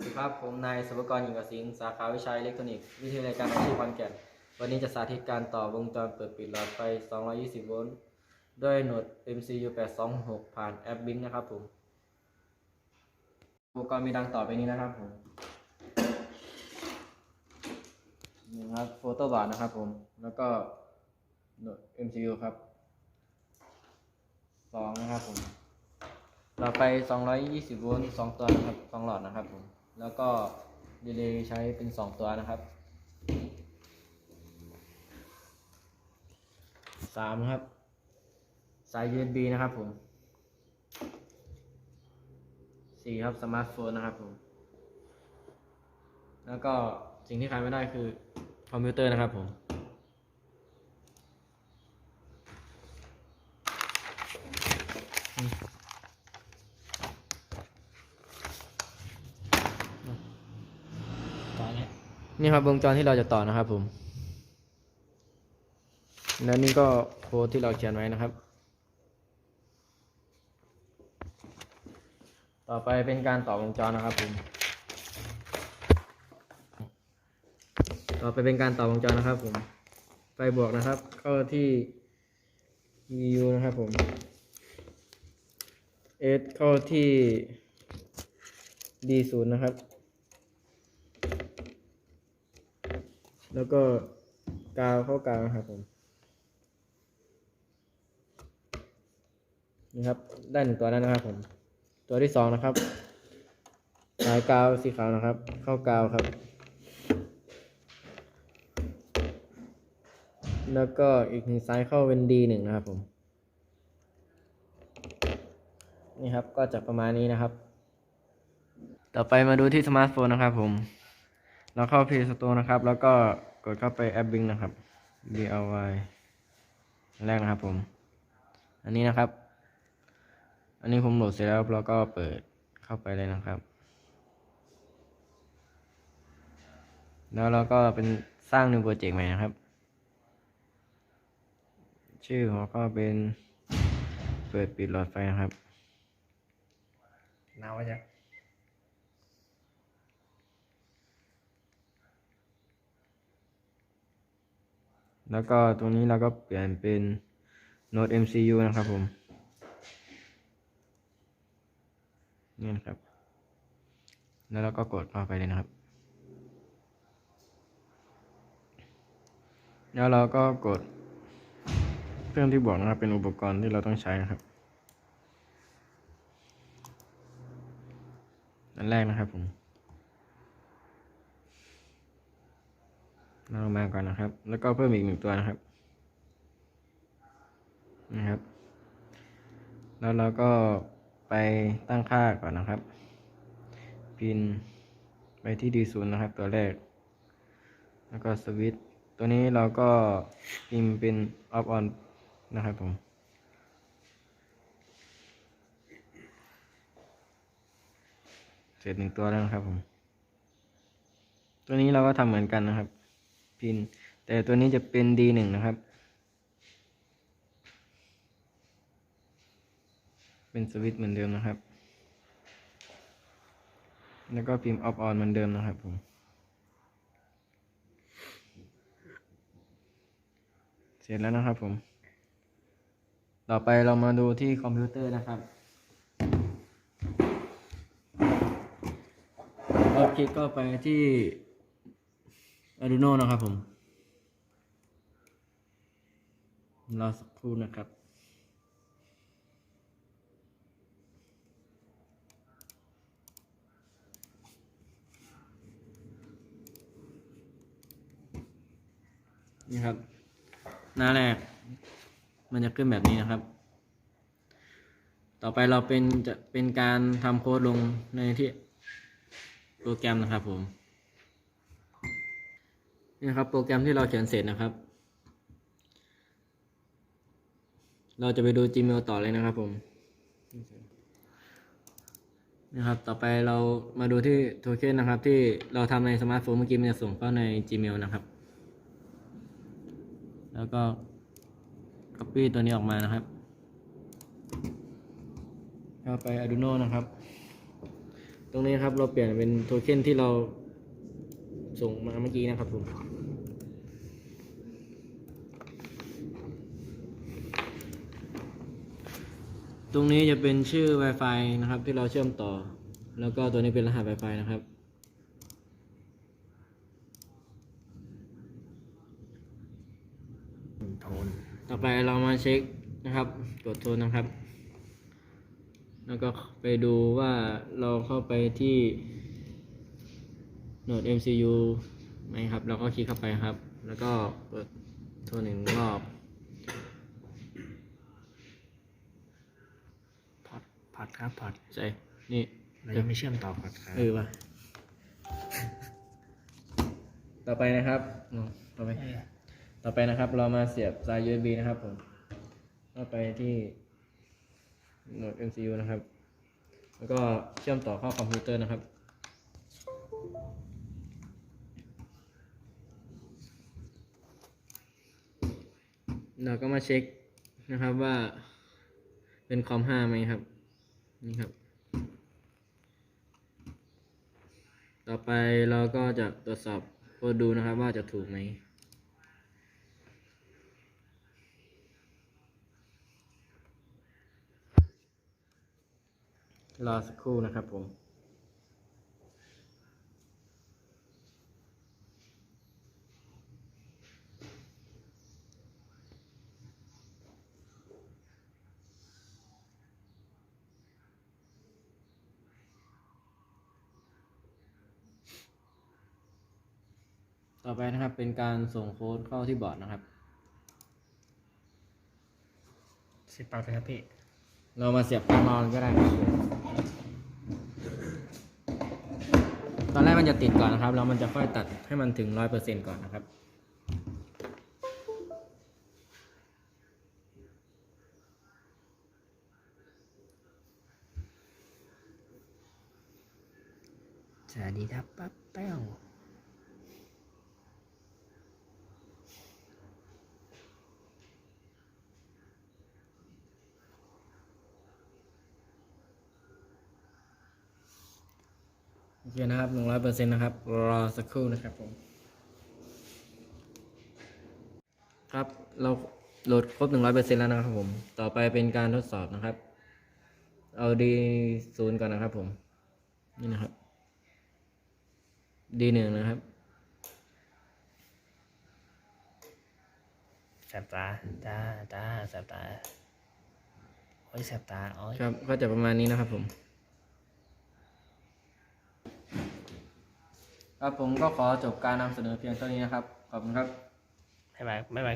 สวัสดีครับผมนายสุภกรหญิงกสิงสาขาวิชาอิเล็กทรอนิกส์วิทยาลัยการอาชีพขอนแก่นวันนี้จะสาธิตการต่อวงจรเปิดปิดหลอดไฟ 220 โวลต์ด้วยโหนด MCU 826 ผ่านแอปบิงนะครับผม อุปกรณ์มีดังต่อไปนี้นะครับผมนี่ครับโฟโต้บาร์นะครับผม แล้วก็โหนด MCU ครับสองนะครับผมหลอดไฟ 220 โวลต์ 2 ตัวนะครับ 2 หลอดนะครับผม แล้วก็ดีเลย์ใช้เป็น 2 ตัวนะครับ3ครับ สาย USB นะครับผม4ครับสมาร์ทโฟนนะครับผม แล้วก็สิ่งที่ขาดไม่ได้คือคอมพิวเตอร์นะครับผม นี่ครับวงจรที่เราจะต่อนะครับผม แล้วนี่ก็โค้ดที่เราเขียนไว้นะครับ ต่อไปเป็นการต่อวงจรนะครับผม ต่อไปเป็นการต่อวงจรนะครับผมไฟบวกนะครับ เข้าที่ VU นะครับผม S เข้าที่ D0 นะครับ แล้วก็กาวเข้ากาวนะครับผมนี่ครับได้หนึ่งตัวนั้นนะครับผม ตัวที่สองนะครับสายกาวสีขาวนะครับ เข้ากาวครับ แล้วก็อีกหนึ่งสายเข้าเป็นดีหนึ่งนะครับผม นี่ครับก็จะประมาณนี้นะครับ ต่อไปมาดูที่สมาร์ทโฟนนะครับผม เราเข้า Play Store นะครับ แล้วก็กดเข้าไปแอป Bing นะครับ B L Y แรกนะครับผม อันนี้นะครับ อันนี้ผมโหลดเสร็จแล้วเราก็เปิดเข้าไปเลยนะครับ แล้วเราก็เป็นสร้าง new project ใหม่นะครับ ชื่อของก็เป็นเปิดปิดหลอดไฟนะครับนาวจะ แล้วก็ตรงนี้เราก็เปลี่ยนเป็น Node MCU นะครับผมนี่นะครับ แล้วเราก็กดเข้าไปเลยนะครับ แล้วเราก็กดเครื่องที่บอกนะครับ เป็นอุปกรณ์ที่เราต้องใช้นะครับอันแรกนะครับผม เรามาก่อนนะครับ แล้วก็เพิ่มอีกหนึ่งตัวนะครับ นะครับ แล้วเราก็ไปตั้งค่าก่อนนะครับ พินไปที่ดีศูนย์นะครับ ตัวแรก แล้วก็สวิตตัวนี้เราก็พิมพ์เป็น off on นะครับผมเสร็จหนึ่งตัวแล้วนะครับผม ตัวนี้เราก็ทำเหมือนกันนะครับ พิน แต่ตัวนี้จะเป็น D หนึ่งนะครับ เป็นสวิตช์เหมือนเดิมนะครับ แล้วก็พิมพ์ off on เหมือนเดิมนะครับผมเสร็จแล้วนะครับผม ต่อไปเรามาดูที่คอมพิวเตอร์นะครับเราคลิกก็ไปที่ Arduino นะครับผม รอสักครู่นะครับนี่ครับ หน้าแรก มันจะขึ้นแบบนี้นะครับ ต่อไปเราเป็นจะเป็นการทำโค้ดลงในที่โปรแกรมนะครับผม นี่นะครับโปรแกรมที่เราเขียนเสร็จนะครับ เราจะไปดู Gmail ต่อเลยนะครับผมนะครับ ต่อไปเรามาดูที่โทเค็นนะครับ ที่เราทำในสมาร์ทโฟนเมื่อกี้มันจะส่งเข้าใน Gmail นะครับ แล้วก็ Copy ตัวนี้ออกมานะครับเข้าไป Arduino นะครับ ตรงนี้ครับเราเปลี่ยนเป็นโทเค็นที่เราส่งมาเมื่อกี้นะครับผม ตรงนี้จะเป็นชื่อ Wi-Fi นะครับที่เราเชื่อมต่อ แล้วก็ตัวนี้เป็นรหัส Wi-Fi นะครับ โทน ต่อไปเรามาเช็คนะครับ กดโทนนะครับ แล้วก็ไปดูว่าเราเข้าไปที่ โหนด MCU ไหมครับ เราก็คลิกเข้าไปครับ แล้วก็เปิดโทนหนึ่งรอบ พ อดพอดครับพอดใช่นี่เรายังไม่เชื่อมต่อพอดครับเออว่ะต่อไปนะครับอ๋อต่อไป ต่อไปนะครับ เรามาเสียบสาย USB นะครับผมเข้าไปที่โหนด MCU นะครับ แล้วก็เชื่อมต่อเข้าคอมพิวเตอร์นะครับ เราก็มาเช็คนะครับว่าเป็นคอม5ไหมครับ นี่ครับ ต่อไปเราก็จะตรวจสอบโคดดูนะครับว่าจะถูกไหมรอสักครู่นะครับผม ต่อไปนะครับเป็นการส่งโค้ดเข้าที่บอร์ดนะครับเสียบปลั๊กเลยครับพี่ เรามาเสียบปลั๊กนอนก็ได้ครับผมตอนแรกมันจะติดก่อนนะครับ แล้วมันจะค่อยตัดให้มันถึงร้อยเปอร์เซ็นก่อนนะครับ สวัสดีครับปั๊บแป้ว เคนะครับหนึ่งร้อยเปอร์เซ็นต์นะครับ รอสักครู่นะครับผม ครับ เราโหลดครบหนึ่งร้อยเปอร์เซ็นต์แล้วนะครับผม ต่อไปเป็นการทดสอบนะครับ เอาดีศูนย์ก่อนนะครับผม นี่นะครับ ดีหนึ่งนะครับแสบตาตาตาแสบตาโอ้ยแสบตาโอ้ยครับ ก็จะประมาณนี้นะครับผม ครับผมก็ขอจบการนำเสนอเพียงเท่านี้นะครับ ขอบคุณครับไม่ไหวไม่ไหว